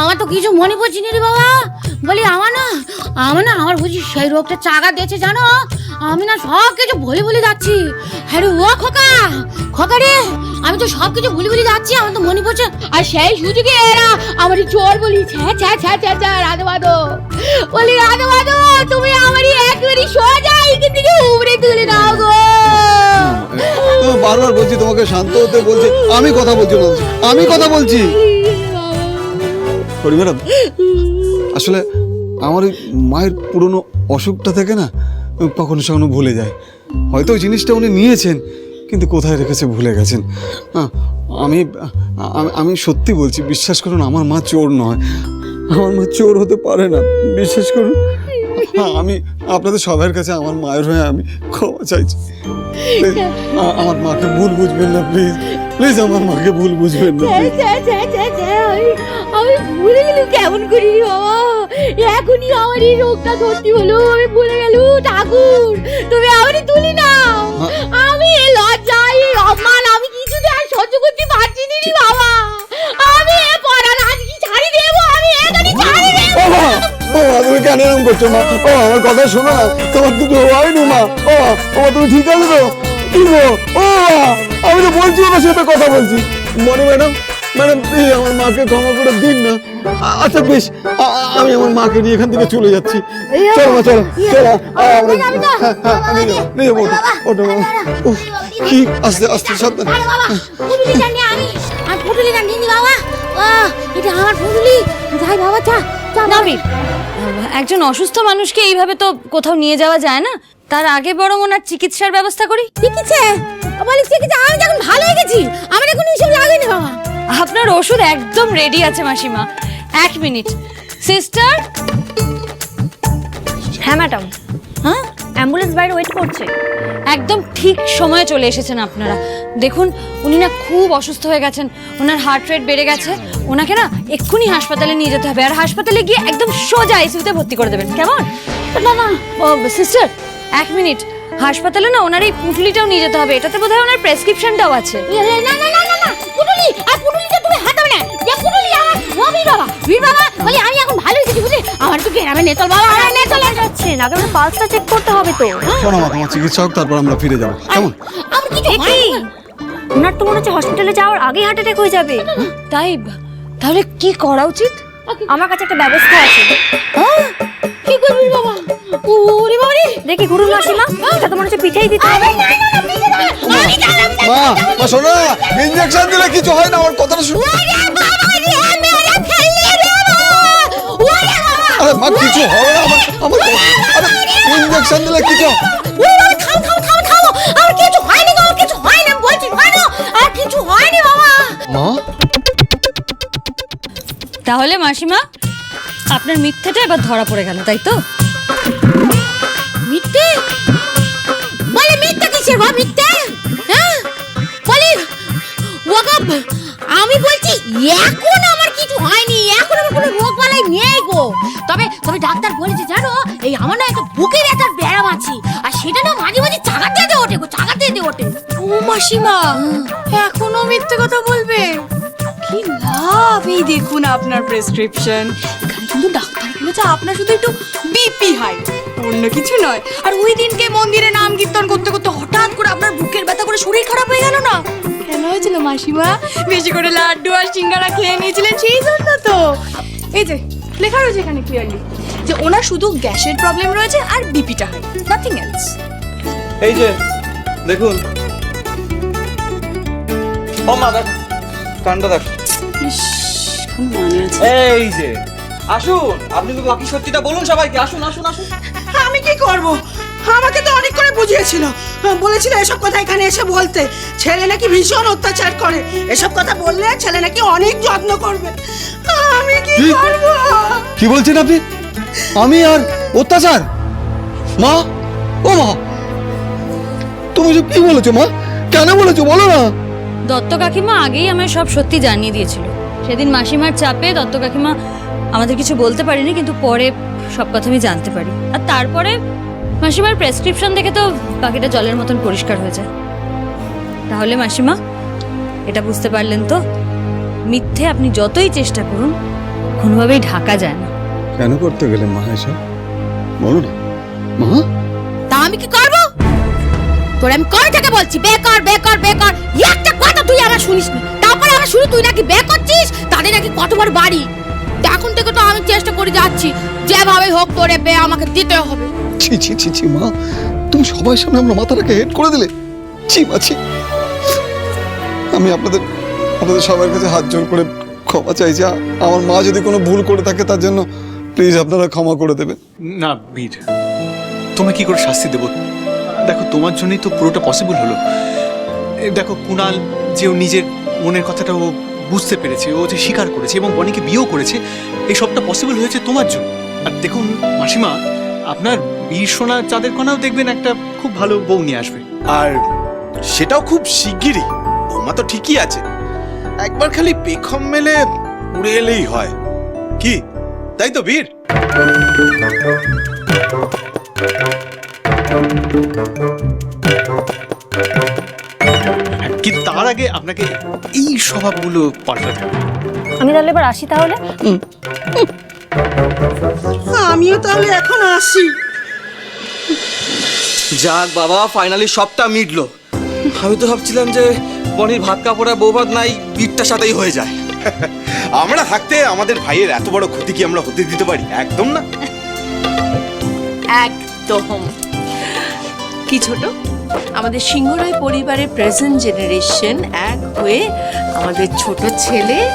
আমার তো কিছু মনে পড়ছে রে বাবা। বলি, আমার না আমার না, আমার বুঝি সেই রোগটা চাগা দিয়েছে, জানো? আমি না সব কিছু ভুলে ভুলে যাচ্ছি। হ্যাঁ ও খোকা খোকা রে, আমি তো সব কিছু ভুলে ভুলে যাচ্ছি, আমার তো মনে পড়ছে, আর সেই সুযোগে এরা আমার চোর বলি, ছ্যা ছ্যা ছ্যা ছ্যা ছ্যা, রাধে বাদো বলি, রাধে বাদো তুমি আমারই একবারই সোজা এখান থেকে উবরে তুলে নাও গো। বারবার বলছি তোমাকে শান্ত হতে বলছি, আমি কথা বলছি, আমি কথা বলছি। হরি ম্যাডাম। আসলে আমার ওই মায়ের পুরনো অসুখটা থেকে না, কখনো সখনো ভুলে যায়। হয়তো ওই জিনিসটা উনি নিয়েছেন, কিন্তু কোথায় রেখেছে ভুলে গেছেন। আমি, আমি- সত্যি বলছি, বিশ্বাস করুন, আমার মা চোর নয়। আমার মা চোর হতে পারে না। বিশ্বাস করুন আমি আপনাদের সবার কাছে আমার মায়ের হয়ে আমি ক্ষমা চাইছি। আমার মাকে ভুল বুঝবেন না প্লিজ প্লিজ আমার মাকে ভুল বুঝবেন না আমি ভুলে গেল কেমন করি বাবা। এখনই আমার এই রোগটা ধরতে হলো আমি ভুলে গেল ঠাকুর তুমি আমারই তুলি নাও। আমি এই লজ্জা এই অপমান আমি কিছুতে আর সহ্য করতে পারছি না বাবা। আমি এ পড়ার আজকে ছাড়ি দেবো আমি এখনই ছাড়ি দেবো। ও তুমি কেন এরকম করছ মা? ও আমার কথা শোনো না তোমার কিছু হয়নি মা। ও ও তুমি ঠিক আছে তো? কি গো? ও আমি তো বলছি ওনার সাথে কথা বলছি। মনে ম্যাডাম ম্যাডাম প্লিজ আমার মাকে ক্ষমা করে দিন না। আচ্ছা বেশ আমি আমার মাকে নিয়ে এখান থেকে চলে যাচ্ছি। চলো মা চলো চলো হ্যাঁ, হ্যাঁ, নিয়ে যাব, মা। কি? আস্তে আস্তে সাবধানে। আমি। বাবা। এটা আমার পুটুলি যাই বাবা চা নবীর একজন অসুস্থ মানুষকে এইভাবে তো কোথাও নিয়ে যাওয়া যায় না। তার আগে বরং ওনার চিকিৎসার ব্যবস্থা করি। চিকিৎসা? বলে চিকিৎসা? আমি যখন ভালো হয়ে গেছি। আমার এখন এইসব লাগেনি বাবা। আপনার ওষুধ একদম রেডি আছে মাসিমা। এক মিনিট সিস্টার হ্যাঁ ম্যাডাম হ্যাঁ অ্যাম্বুলেন্স বাইরে ওয়েট করছে। একদম ঠিক সময়ে চলে এসেছেন আপনারা। দেখুন উনি না খুব অসুস্থ হয়ে গেছেন। ওনার হার্ট রেট বেড়ে গেছে। ওনাকে না এক্ষুনি হাসপাতালে নিয়ে যেতে হবে। আর হাসপাতালে গিয়ে একদম সোজা আইসিইউতে ভর্তি করে দেবেন। কেমন? না না ও সিস্টার এক মিনিট। হাসপাতালে না ওনার এই পুটলিটাও নিয়ে যেতে হবে। এটাতে বোধহয় ওনার প্রেসক্রিপশনটাও আছে। না না না না না পুটুলি বীর বাবা বীর বাবা বলি আমি এখন ভালো হয়ে বুঝলি? আমার তো গ্রামে নেতল বাবা আমার নেতল যাচ্ছেন আগে আমার পালসটা চেক করতে হবে তো। শোনো মা তোমার চিকিৎসা হোক তারপর আমরা ফিরে যাব। কেমন? আমার কিছু কি ওনার তো মনে হচ্ছে হসপিটালে যাওয়ার আগেই হার্ট অ্যাটাক হয়ে যাবে। তাই তাহলে কি করা উচিত? আমার কাছে একটা ব্যবস্থা আছে। কি করবি বাবা? ওরে বাবা দেখি ঘুরুন মাসিমা এটা তো মনে হচ্ছে পিঠেই দিতে হবে। না না না পিছে যাবে আমি জানলাম না মা মা শোনো দিলে কিছু হয় না আমার কথাটা শুনো। আরে মা কিছু হবে না আমার আমার আরে ইঞ্জেকশন দিলে কিছু থাম থাম থাম থাম আর কিছু হয়নি গো কিছু হয়নি বলছি হয়নি। আর কিছু হয়নি বাবা। মা? তাহলে মাসিমা আপনার মিথ্যেটা এবার ধরা পড়ে গেল তাই তো? মিথ্যে? বলে মিথ্যে কিসের বা মিথ্যে? হ্যাঁ? বলি ওগো আমি বলছি এখন আমার বালাই নেই গো। তবে তবে ডাক্তার বলেছে জানো এই আমার না একটা বুকের একটা ব্যায়াম আছে আর সেটা না মাঝে মাঝে চাকা দিয়ে ওঠে গো চাকা দিয়ে দিয়ে ওঠে। ও মাসিমা এখনও মিথ্যে কথা বলবে? কি লাভ? এই দেখুন আপনার প্রেসক্রিপশন এখানে কিন্তু ডাক্তার বলেছে আপনার শুধু একটু বিপি হাই অন্য কিছু নয়। আর ওই দিনকে মন্দিরে নাম কীর্তন করতে করতে হঠাৎ করে আপনার বুকের ব্যথা করে শরীর খারাপ হয়ে গেল না? কেন হয়েছিল মাসিমা? বেশি করে লাড্ডু আর সিঙ্গারা খেয়ে নিয়েছিলেন সেই জন্য তো। এই যে লেখা রয়েছে এখানে ক্লিয়ারলি যে ওনার শুধু গ্যাসের প্রবলেম রয়েছে আর বিপিটা নাথিং এলস এই যে দেখুন। ও মা দেখ কানটা দেখ। মানে এই যে আসুন আপনি তো বাকি সত্যিটা বলুন সবাইকে আসুন আসুন আসুন। আমি কি করব? আমাকে তো অনেক করে বুঝিয়েছিল। বলেছিল এসব কথা এখানে এসে বলতে। ছেলে নাকি ভীষণ অত্যাচার করে। এসব কথা বললে ছেলে নাকি অনেক যত্ন করবে। আমি কি কি? করব? কি বলছেন আপনি? আমি আর অত্যাচার? মা? ও মা! তুমি যে কি বলেছ মা? কেন বলেছ বলো না। দত্ত কাকিমা আগেই আমায় সব সত্যি জানিয়ে দিয়েছিল। সেদিন মাসিমার চাপে দত্ত কাকিমা আমাদের কিছু বলতে পারিনি কিন্তু পরে সব কথা আমি জানতে পারি। আর তারপরে মাসিমার প্রেসক্রিপশন দেখে তো বাকিটা জলের মতন পরিষ্কার হয়ে যায়। তাহলে মাসিমা এটা বুঝতে পারলেন তো মিথ্যে আপনি যতই চেষ্টা করুন কোনোভাবেই ঢাকা যায় না। কেন করতে গেলে মা এসব? বলো না। মা? তা আমি কি করব? তোর আমি কয় থেকে বলছি? বেকার বেকার বেকার একটা কথা তুই আমার শুনিস নি। তারপরে আমার শুনি তুই নাকি বে করছিস? তাদের নাকি কত বড় বাড়ি। তা এখন থেকে তো আমি চেষ্টা করে যাচ্ছি। যেভাবে হোক তোরে বে আমাকে দিতে হবে। ছি ছি ছি ছি, মা, তুমি সবাই সামনে আমরা মাথাটাকে হেড করে দিলে? ছি, মা, ছি। আমি আপনাদের আপনাদের সবার কাছে হাত জোর করে ক্ষমা চাইছি আমার মা যদি কোনো ভুল করে থাকে, তার জন্য প্লিজ আপনারা ক্ষমা করে দেবেন। না, বীর, তোমায় কি করে শাস্তি দেব? দেখো, তোমার জন্যই তো পুরোটা পসিবল হলো। দেখো, কুণাল যে ও নিজের মনের কথাটা ও বুঝতে পেরেছে, ও যে স্বীকার করেছে এবং বনিকে বিয়েও করেছে, এই সবটা পসিবল হয়েছে তোমার জন্য। আর দেখুন, মাসিমা, আপনার বীর সোনা চাঁদের কণাও দেখবেন একটা খুব ভালো বউ নিয়ে আসবে। আর সেটাও খুব শিগগিরই। বৌমা তো ঠিকই আছে। একবার খালি পেখম মেলে উড়ে এলেই হয়। কি? তাই তো বীর? কিন্তু তার আগে আপনাকে এই স্বভাবগুলো পাল্টাতে হবে? আমি তাহলে এবার আসি তাহলে? আমিও তাহলে এখন আসি। যাক বাবা ফাইনালি সবটা মিটলো। আমি তো ভাবছিলাম যে বনির ভাত কাপড়া বউ ভাত নাই বিটটার সাথেই হয়ে যায়। আমরা থাকতে আমাদের ভাইয়ের এত বড় ক্ষতি কি আমরা হতে দিতে পারি? একদম না? একদম। কি ছোট? আমাদের সিংহরাই পরিবারের প্রেজেন্ট জেনারেশন এক হয়ে আমাদের ছোট ছেলে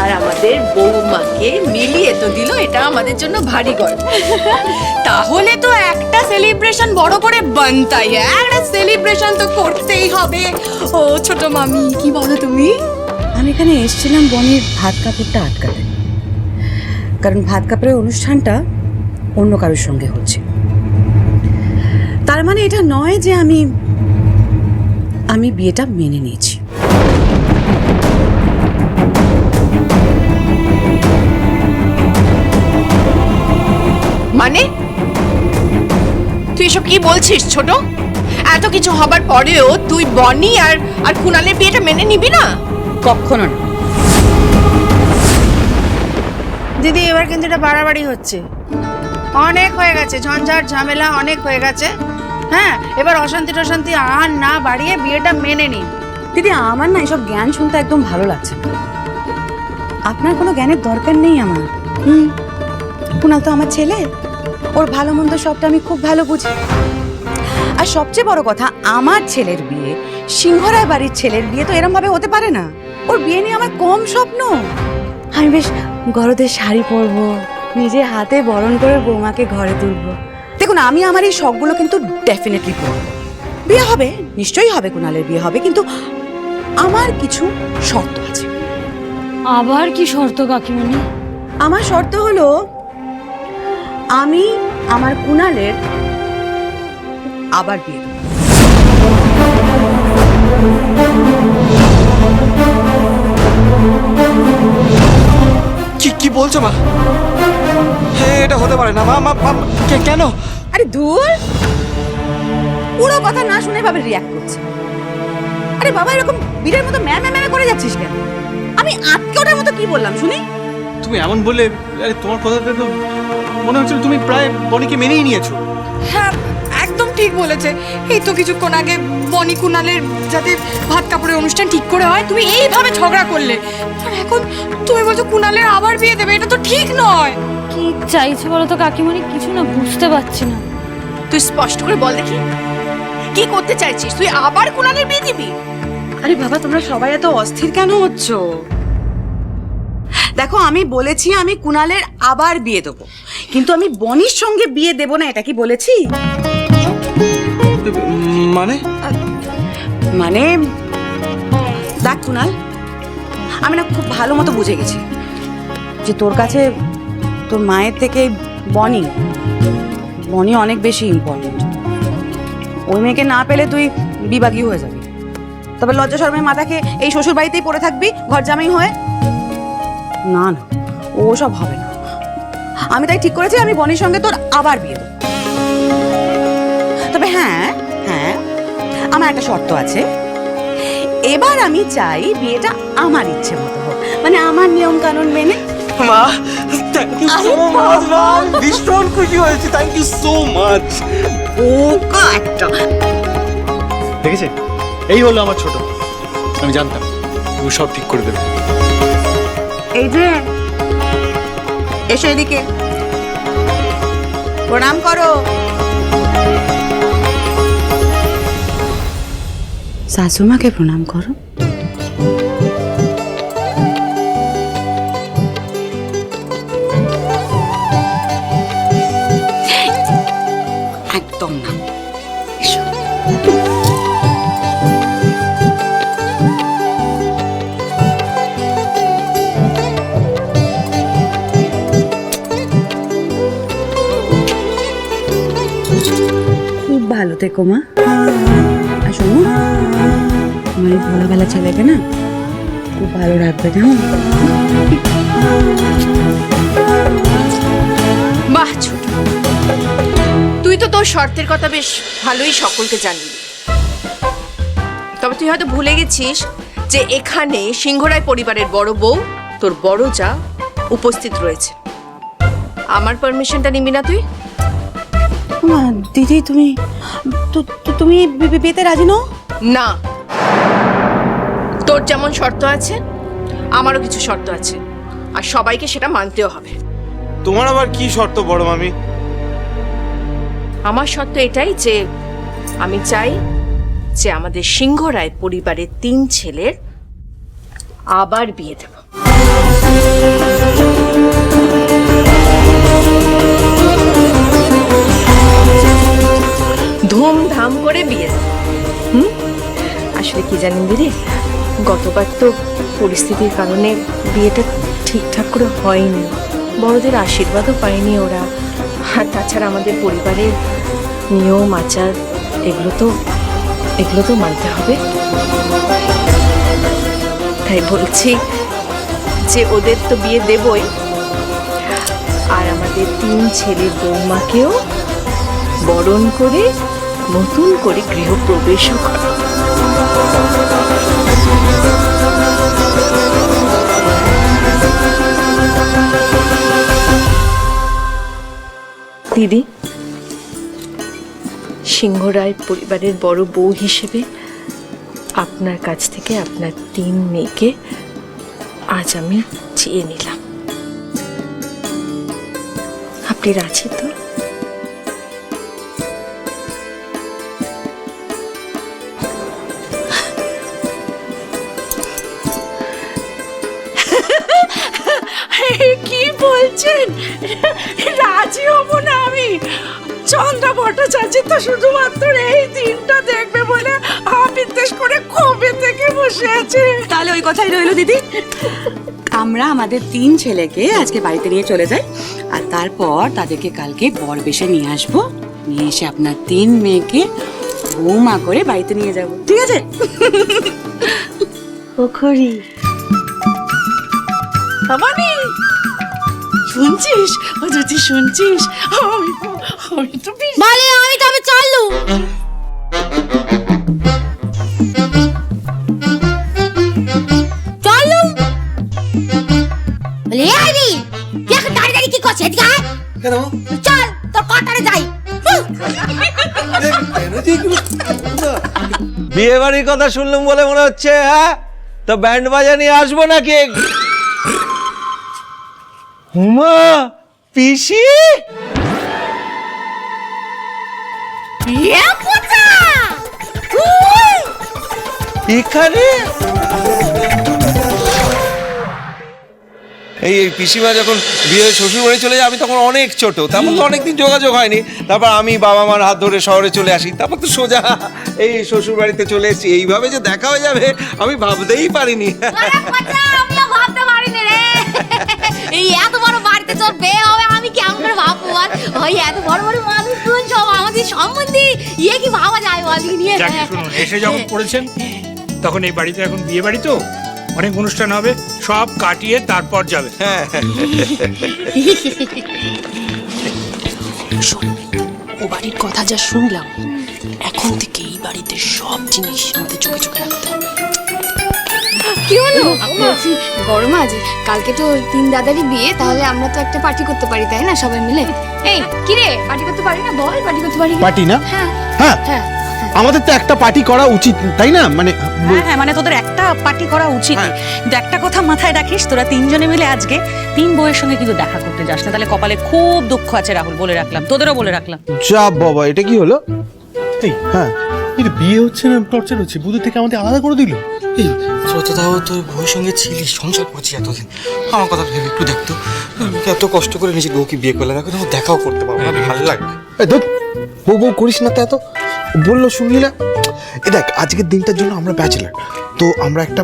আর আমাদের বৌমাকে মিলিয়ে তো দিল, এটা আমাদের জন্য ভারী গর্ব তাহলে তো একটা সেলিব্রেশন বড় করে বানতাই, একটা সেলিব্রেশন তো করতেই হবে। ও ছোট মামি, কি বলো তুমি? আমি এখানে এসেছিলাম বনির ভাত কাপড়টা আটকাতে। কারণ ভাত কাপড়ের অনুষ্ঠানটা অন্য কারোর সঙ্গে হচ্ছে তার মানে এটা নয় যে আমি আমি বিয়েটা মেনে নিয়েছি। মানে? তুই এসব কি বলছিস ছোট? এত কিছু হবার পরেও তুই বনি আর আর কুনালের বিয়েটা মেনে নিবি না? কখনো না। দিদি এবার কিন্তু এটা বাড়াবাড়ি হচ্ছে। অনেক হয়ে গেছে ঝঞ্ঝাট ঝামেলা অনেক হয়ে গেছে। হ্যাঁ এবার অশান্তি টশান্তি আর না বাড়িয়ে বিয়েটা মেনে নিন দিদি আমার না এসব জ্ঞান শুনতে একদম ভালো লাগছে আপনার কোনো জ্ঞানের দরকার নেই আমার। হুম। কুণাল তো আমার ছেলে। ওর ভালো মন্দ সবটা আমি খুব ভালো বুঝি। আর সবচেয়ে বড় কথা আমার ছেলের বিয়ে সিংহরায় বাড়ির ছেলের বিয়ে তো এরম ভাবে হতে পারে না। ওর বিয়ে নিয়ে আমার কম স্বপ্ন। আমি বেশ গরদের শাড়ি পরবো নিজে হাতে বরণ করে বৌমাকে ঘরে তুলবো। দেখুন আমি আমার এই শখগুলো কিন্তু ডেফিনেটলি পরবো। বিয়ে হবে নিশ্চয়ই হবে কুণালের বিয়ে হবে কিন্তু আমার কিছু শর্ত আছে। আবার কি শর্ত কাকিমণি? আমার শর্ত হলো আমি আমার কুণালের আবার বিয়ে। কি কি বলছো মা? হ্যাঁ এটা হতে পারে না মা মা মা- কে- কেন? আরে ধুর! পুরো কথা না শুনে ভাবে রিয়াক্ট করছে। আরে বাবা এরকম বীরের মতো ম্যা ম্যা ম্যা করে যাচ্ছিস কেন? আমি আটকে ওটার মতো কি বললাম শুনি? তুমি এমন বলে আরে তোমার কথাটা তো মনে হচ্ছিল তুমি প্রায় বনিকে মেনেই নিয়েছো। হ্যাঁ একদম ঠিক বলেছে। এই তো কিছুক্ষণ আগে বনি কুনালের যাতে ভাত কাপড়ের অনুষ্ঠান ঠিক করে হয় তুমি এইভাবে ঝগড়া করলে। আর এখন তুমি বলছো কুনালের আবার বিয়ে দেবে এটা তো ঠিক নয়। কি চাইছে বলো তো কাকিমণি? কিছু না বুঝতে পারছি না। তুই স্পষ্ট করে বল দেখি। কি করতে চাইছিস? তুই আবার কুনালের বিয়ে দিবি? আরে বাবা তোমরা সবাই এত অস্থির কেন হচ্ছ? দেখো আমি বলেছি আমি কুণালের আবার বিয়ে দেবো। কিন্তু আমি বনির সঙ্গে বিয়ে দেবো না এটা কি বলেছি? মানে? মানে দেখ কুণাল আমি না খুব ভালো মতো বুঝে গেছি যে তোর কাছে তোর মায়ের থেকে বনি বনি অনেক বেশি ইম্পর্টেন্ট ওই মেয়েকে না পেলে তুই বিভাগী হয়ে যাবি। তবে লজ্জা শর্মের মাথাকে এই শ্বশুর বাড়িতেই পড়ে থাকবি ঘর জামাই হয়ে। না না ও সব হবে না। আমি তাই ঠিক করেছি আমি বনির সঙ্গে তোর আবার বিয়ে দেবো। তবে হ্যাঁ হ্যাঁ আমার একটা শর্ত আছে। এবার আমি চাই বিয়েটা আমার ইচ্ছে মতো হোক। মানে আমার নিয়ম কানুন মেনে মা থ্যাংক ইউ সো মাচ মা। ভীষণ খুশি হয়েছি থ্যাংক ইউ সো মাচ দেখেছে? এই হলো আমার ছোট। আমি জানতাম তুমি সব ঠিক করে দেবে। এই যে এসো এদিকে। প্রণাম করো। শাশুমাকে প্রণাম করো। থেকো মা আর শোনো আমার এই ভোলাবেলা ছেলেকে না খুব ভালো রাখবে কেমন বাহ ছোট। তুই তো তোর শর্তের কথা বেশ ভালোই সকলকে জানিয়ে তবে তুই হয়তো ভুলে গেছিস যে এখানে সিংহরায় পরিবারের বড় বউ তোর বড় যা উপস্থিত রয়েছে। আমার পারমিশনটা নিবি না তুই? দিদি তুমি তুমি বিয়েতে রাজি নও? না। তোর যেমন শর্ত আছে আমারও কিছু শর্ত আছে। আর সবাইকে সেটা মানতেও হবে। তোমার আবার কি শর্ত বড় মামি? আমার শর্ত এটাই যে আমি চাই যে আমাদের সিংহরায় পরিবারের তিন ছেলের আবার বিয়ে দেব। ধুমধাম করে বিয়ে। হুম? আসলে কি জানেন দিদি? গতবার তো পরিস্থিতির কারণে বিয়েটা ঠিকঠাক করে হয়নি। বড়দের আশীর্বাদও পায়নি ওরা। আর তাছাড়া আমাদের পরিবারের নিয়ম, আচার, এগুলো তো এগুলো তো মানতে হবে। তাই বলছি যে ওদের তো বিয়ে দেবই। আর আমাদের তিন ছেলে বৌমাকেও বরণ করে নতুন করে গৃহপ্রবেশও করে। দিদি সিংহরায় পরিবারের বড় বউ হিসেবে আপনার কাছ থেকে আপনার তিন মেয়েকে আজ আমি চেয়ে নিলাম। আপনি রাজি তো? বলছেন? রাজি হব না আমি। চন্দ্রা ভট্টাচার্য তো শুধুমাত্র এই দিনটা দেখবে বলে আবিদ্বেষ করে কবে থেকে বসে আছে। তাহলে ওই কথাই রইল দিদি। আমরা আমাদের তিন ছেলেকে আজকে বাড়িতে নিয়ে চলে যাই আর তারপর তাদেরকে কালকে বর বেশে নিয়ে আসব। নিয়ে এসে আপনার তিন মেয়েকে বৌমা করে বাড়িতে নিয়ে যাব। ঠিক আছে? পুকুরি বাবানি শুনছিস? ও যদি শুনছিস আমি তো আমি তো বলে আমি তবে চললু চললু বলে আইবি তুই এখন দাঁড়িয়ে দাঁড়িয়ে কি করছিস? এদিকে আয়। কেন? চল তোর কথারে যাই। হুঁ। বিয়ে বাড়ির কথা শুনলাম বলে মনে হচ্ছে হ্যাঁ? তো ব্যান্ড বাজা নিয়ে আসব নাকি? হুমা পিসি! এখানে? এই এই পিসিমা যখন বিয়ে শ্বশুর বাড়ি চলে যায় আমি তখন অনেক ছোট। তারপর তো অনেকদিন যোগাযোগ হয়নি। তারপর আমি বাবা মার হাত ধরে শহরে চলে আসি। তারপর তো সোজা এই শ্বশুর বাড়িতে চলে এসেছি। এইভাবে যে দেখা হয়ে যাবে আমি ভাবতেই পারিনি। তোর বিয়ে হবে আমি কেমন করে ভাববো বল? ওই এত বড় বড় মানুষ তুই সব আমাদের সম্বন্ধে ইয়ে কি ভাবা যায় বল? নিয়ে এসে যখন পড়েছেন তখন এই বাড়িতে এখন বিয়ে বাড়ি তো? অনেক অনুষ্ঠান হবে সব কাটিয়ে তারপর যাবে। হ্যাঁ ও বাড়ির কথা যা শুনলাম এখন থেকে এই বাড়িতে সব জিনিস আমাদের চোখে চোখে রাখতে কি হলো? বলছি বড় মা যে কালকে তো তিন দাদারই বিয়ে তাহলে আমরা তো একটা পার্টি করতে পারি তাই না সবাই মিলে? এই কি রে? পার্টি করতে পারি না? বল পার্টি করতে পারি পার্টি না? হ্যাঁ। হ্যাঁ? হ্যাঁ। আমাদের তো একটা পার্টি করা উচিত তাই না? মানে হ্যাঁ হ্যাঁ মানে তোদের একটা পার্টি করা উচিত। কিন্তু একটা কথা মাথায় রাখিস তোরা তিনজনে মিলে আজকে তিন বইয়ের সঙ্গে কিন্তু দেখা করতে যাস না। তাহলে কপালে খুব দুঃখ আছে রাহুল বলে রাখলাম তোদেরও বলে রাখলাম। যা বাবা এটা কি হলো? হ্যাঁ। এটা বিয়ে হচ্ছে না টর্চার হচ্ছে বুধু থেকে আমাদের আলাদা করে দিল। এই শ্রোতাদাও তোর বউয়ের সঙ্গে ছিলিস সংসার করছি এতদিন। আমার কথা ভেবে একটু দেখতো এত কষ্ট করে নিজের বউকে বিয়ে করলে দেখো তোমার দেখাও করতে পারব না ভালো লাগবে। ধুৎ, বউ বউ করিস না তো এত? বলল শুনলি না? এ দেখ আজকের দিনটার জন্য আমরা ব্যাচেলার তো আমরা একটা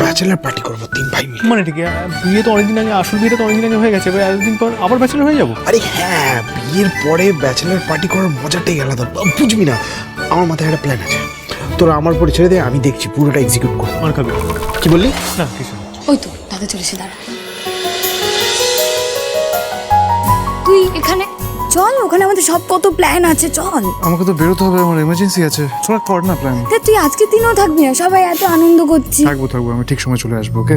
ব্যাচেলার পার্টি করব তিন ভাই মিলে। মানে ঠিক আছে বিয়ে তো অনেকদিন আগে আসল বিয়েটা তো অনেকদিন আগে হয়ে গেছে এবার এতদিন পর আবার ব্যাচেলার হয়ে যাব? আরে হ্যাঁ বিয়ের পরে ব্যাচেলার পার্টি করার মজাটাই আলাদা। বুঝবি না আমার মাথায় একটা প্ল্যান আছে। তোরা আমার পরে ছেড়ে দে আমি দেখছি পুরোটা এক্সিকিউট করব। আর খাবি কি বললি? না কিছু ওই তো দাদা চলেছে দাঁড়া। তুই এখানে চল ওখানে আমাদের সব কত প্ল্যান আছে চল। আমাকে তো বেরোতে হবে আমার এমার্জেন্সি আছে। তোরা কর না প্ল্যান তা তুই আজকে দিনও থাকবি না সবাই এত আনন্দ করছি। থাকব থাকব আমি ঠিক সময় চলে আসব ওকে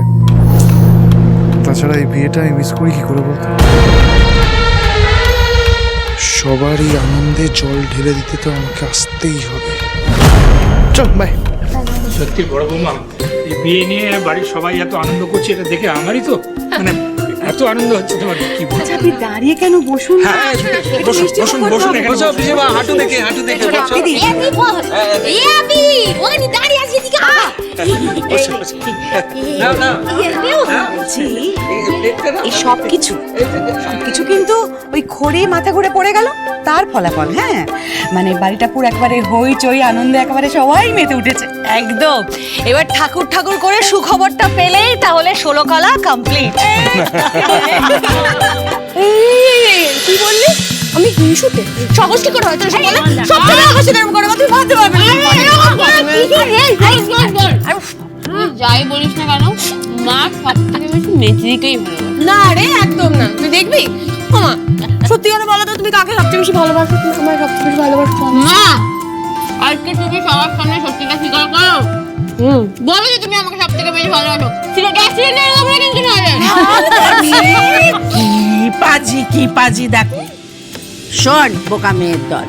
তাছাড়া এই বিয়েটা আমি মিস করি কি করে বলতো? সবারই আনন্দে জল ঢেলে দিতে তো আমাকে আসতেই হবে। চল বাই সত্যি বড় বৌমা এই বিয়ে নিয়ে বাড়ির সবাই এত আনন্দ করছে এটা দেখে আমারই তো মানে আনন্দ হচ্ছে তোমার। কি বলব আপনি দাঁড়িয়ে কেন বসুন? হ্যাঁ বসুন বসুন বসুন এখানে বসো পিসিমা হাঁটু দেখে হাঁটু দেখে বসো। এ দিদি বল এ আপি ওখানে দাঁড়িয়ে আছি না না এই সব কিছু সবকিছু কিন্তু ওই খড়ে মাথা ঘুরে পড়ে গেল তার ফলাফল হ্যাঁ? মানে বাড়িটা পুরো একবারে হইচই আনন্দে একেবারে সবাই মেতে উঠেছে। একদম। এবার ঠাকুর ঠাকুর করে সুখবরটা পেলেই তাহলে ষোলো কলা কমপ্লিট কি বললি? আমি হিংসুতে সহজটি করে হয়তো সব বলে সব ছেলে হাসি এরকম করে তুই ভাবতে পারবি না যাই বলিস না কেন মা সব থেকে বেশি মেজদিকেই ভালো না রে একদম না তুই দেখবি ওমা সত্যি করে বলো তো তুমি কাকে সবচেয়ে বেশি ভালোবাসো তুমি আমার সবচেয়ে বেশি ভালোবাসো মা আজকে তুমি সবার সামনে সত্যিটা স্বীকার করো বলো যে তুমি আমাকে সব থেকে বেশি ভালোবাসো সেটা গ্যাস সিলিন্ডার আমরা কিন্তু নয় কি পাজি কি পাজি দেখো শোন বোকা মেয়ের দল।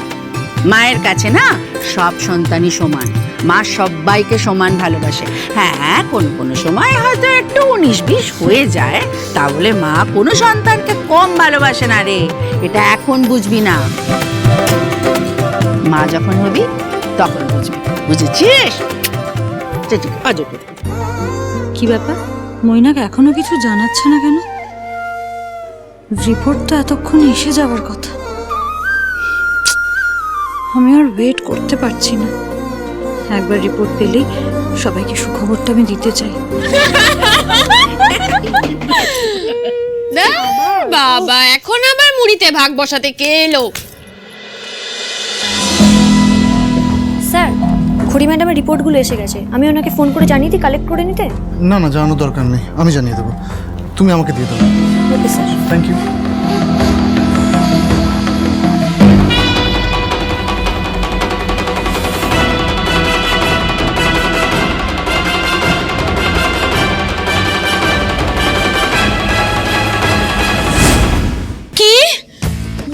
মায়ের কাছে না সব সন্তানই সমান। মা সবাইকে সমান ভালোবাসে। হ্যাঁ কোনো কোনো সময় হয়তো একটু উনিশ বিশ হয়ে যায় তাহলে মা কোনো সন্তানকে কম ভালোবাসে না রে। এটা এখন বুঝবি না। মা যখন হবি তখন বুঝবি। বুঝেছিস? আছে, কি ব্যাপার? মৈনাক এখনও কিছু জানাচ্ছে না কেন? রিপোর্ট তো এতক্ষণে এসে যাওয়ার কথা। আমি আর ওয়েট করতে পারছি না। একবার রিপোর্ট পেলেই সবাইকে সুখবরটা আমি দিতে চাই। বাবা এখন আবার মুড়িতে ভাগ বসাতে কে এলো? স্যার খড়ি ম্যাডামের রিপোর্টগুলো এসে গেছে। আমি ওনাকে ফোন করে জানিয়ে দিই কালেক্ট করে নিতে? না না জানানোর দরকার নেই। আমি জানিয়ে দেবো। তুমি আমাকে দিয়ে দেবো okay sir thank you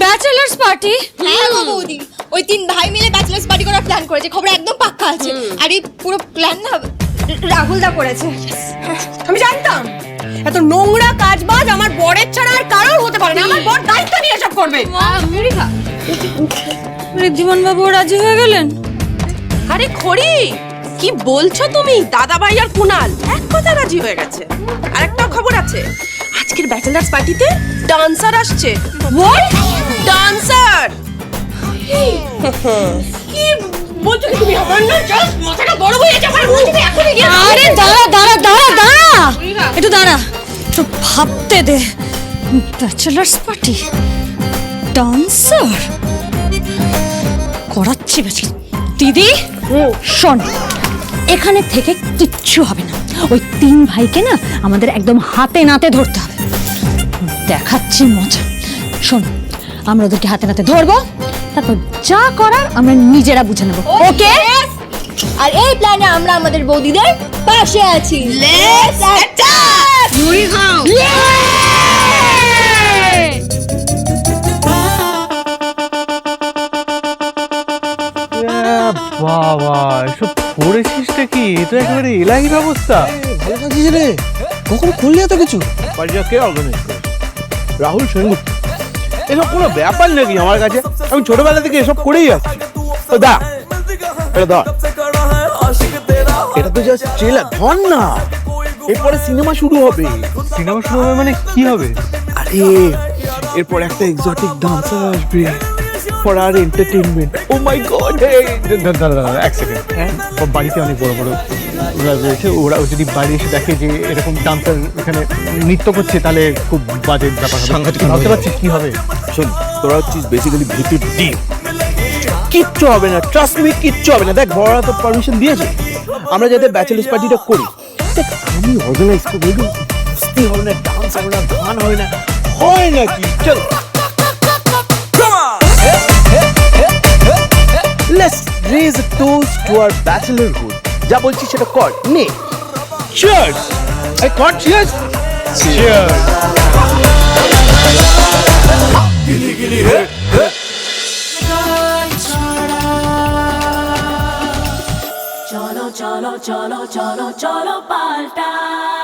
bachelors party হ্যাঁ গো বৌদি। ওই তিন ভাই মিলে ব্যাচেলার্স পার্টি করার প্ল্যান করেছে খবর একদম পাক্কা আছে। আর এই পুরো প্ল্যান না রাহুল দা করেছে। আমি জানতাম। এত নোংরা কাজ বাজ আমার বরের ছাড়া আর কারোর হতে পারে না আমার বর দায়িত্ব নিয়ে সব করবে। ঋদ্ধিমান বাবু রাজি হয়ে গেলেন? আরে খড়ি কি বলছো তুমি? দাদা ভাই আর কুনাল এক কথা রাজি হয়ে গেছে। আর একটা খবর আছে আজকের ব্যাচেলার্স পার্টিতে ডান্সার আসছে। What dancer? কি বলছো কি তুমি? আমার না জাস্ট মাথাটা বড় হয়ে যাচ্ছে আমার বলছি তো এখনই গিয়ে আরে দাঁড়া দাঁড়া দাঁড়া দাঁড়া। একটু দাঁড়া। একটু ভাবতে দে। Bachelors party dancer? করাচ্ছি বেশি দিদি শোন এখানে থেকে কিচ্ছু হবে না। ওই তিন ভাইকে না আমাদের একদম হাতে নাতে ধরতে হবে। দেখাচ্ছি মজা। শোন আমরা ওদেরকে হাতে নাতে ধরবো তারপর যা করার আমরা নিজেরা বুঝে নেব। ওকে আর এই প্ল্যানে আমরা আমাদের বৌদিদের পাশে আছি। লেটস অ্যাটাক মুড়ি খাও বাবা এসব করেছিসটা কি এ তো একেবারে এলাহি ব্যবস্থা ভালো লাগছিস রে কখন খুললি এত কিছু? পার্টিটা কে অর্গানাইজ করে রাহুল সেনগুপ্ত। এসব কোনো ব্যাপার নাকি আমার কাছে? আমি ছোটবেলা থেকে এসব করেই যাচ্ছি ও দা। এটা ধর। এটা তো জাস্ট ট্রেলার ধর না। এরপরে সিনেমা শুরু হবে। সিনেমা শুরু হবে মানে কি হবে? আরে এরপর একটা এক্সোটিক ডান্সার আসবে for our entertainment oh my god এক সেকেন্ড হ্যাঁ? বাড়িতে অনেক বড় বড় ওরা রয়েছে। ওরা যদি বাড়ি এসে দেখে যে এরকম ডান্সার এখানে নৃত্য করছে তাহলে খুব বাজে ব্যাপার সাংঘাতিক ভাবতে পারছিস কি হবে? শোন তোরা হচ্ছিস বেসিক্যালি ভিতর ডিপ কিচ্ছু হবে না ট্রাস্ট মি কিচ্ছু হবে না। দেখ বড়রা তো পারমিশন দিয়েছে। আমরা যাতে ব্যাচেলার্স পার্টিটা করি। দেখ আমি অর্গানাইজ করব এগুলো কুস্তি হবে না ডান্স হবে না গান হবে না হয় নাকি চল। Let's raise a toast to our bachelorhood যা বলছি সেটা কর নে। চিয়ার্স আই গিলি হে হে চলো চলো চলো চলো চলো পাল্টাই